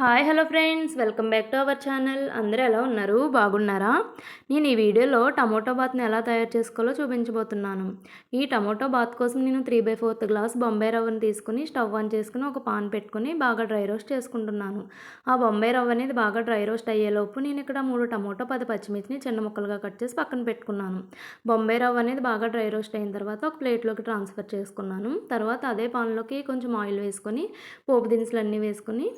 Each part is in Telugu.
Hi hello friends. Welcome back to our channel. అందరూ ఎలా ఉన్నారు? బాగున్నారా? నేను ఈ వీడియోలో టమోటో బాత్ని ఎలా తయారు చేసుకోవాలో చూపించబోతున్నాను. ఈ టమోటో బాత్ కోసం నేను three by fourth glass Bombay రవ్వని తీసుకుని స్టవ్ ఆన్ చేసుకుని ఒక పాన్ పెట్టుకుని బాగా డ్రై రోస్ట్ చేసుకుంటున్నాను. ఆ బొంబాయి రవ్వ అనేది బాగా డ్రై రోస్ట్ అయ్యేలోపు నేను ఇక్కడ మూడు టమోటో పది పచ్చిమిర్చిని చిన్న ముక్కలుగా కట్ చేసి పక్కన పెట్టుకున్నాను. బొంబాయి రవ్వ అనేది బాగా డ్రై రోస్ట్ అయిన తర్వాత ఒక ప్లేట్లోకి ట్రాన్స్ఫర్ చేసుకున్నాను. తర్వాత అదే పాన్లోకి కొంచెం ఆయిల్ వేసుకొని పోపు దినుసులు అన్నీ వేసుకొని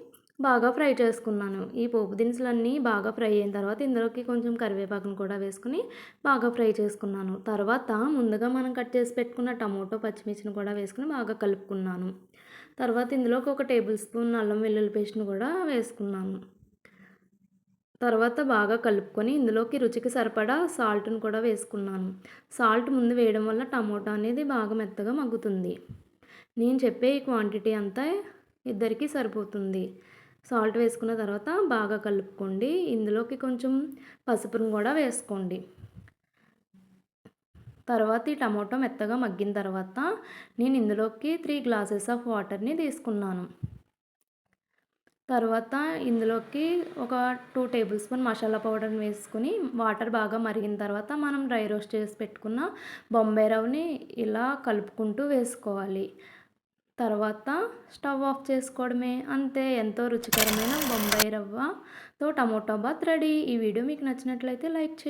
బాగా ఫ్రై చేసుకున్నాను. ఈ పోపు దినుసులన్నీ బాగా ఫ్రై అయిన తర్వాత ఇందులోకి కొంచెం కరివేపాకును కూడా వేసుకుని బాగా ఫ్రై చేసుకున్నాను. తర్వాత ముందుగా మనం కట్ చేసి పెట్టుకున్న టమోటో పచ్చిమిర్చిని కూడా వేసుకుని బాగా కలుపుకున్నాను. తర్వాత ఇందులోకి ఒక టేబుల్ స్పూన్ అల్లం వెల్లుల్లి పేస్ట్ని కూడా వేసుకున్నాను. తర్వాత బాగా కలుపుకొని ఇందులోకి రుచికి సరిపడా సాల్ట్ని కూడా వేసుకున్నాను. సాల్ట్ ముందు వేయడం వల్ల టమోటా అనేది బాగా మెత్తగా మగ్గుతుంది. నేను చెప్పే ఈ క్వాంటిటీ అంతా ఇద్దరికీ సరిపోతుంది. సాల్ట్ వేసుకున్న తర్వాత బాగా కలుపుకోండి. ఇందులోకి కొంచెం పసుపును కూడా వేసుకోండి. తర్వాత ఈ టమాటో మెత్తగా మగ్గిన తర్వాత నేను ఇందులోకి త్రీ గ్లాసెస్ ఆఫ్ వాటర్ని తీసుకున్నాను. తర్వాత ఇందులోకి ఒక టూ టేబుల్ స్పూన్ మసాలా పౌడర్ని వేసుకుని వాటర్ బాగా మరిగిన తర్వాత మనం డ్రై రోస్ట్ చేసి పెట్టుకున్న బొంబాయి రవ్వని ఇలా కలుపుకుంటూ వేసుకోవాలి. తర్వాత స్టవ్ ఆఫ్ చేసుకోవడమే. అంతే ఎంతో రుచికరమైన బొంబాయి రవ్వతో టమోటా బాత్ రెడీ. ఈ వీడియో మీకు నచ్చినట్లయితే లైక్ చేయండి.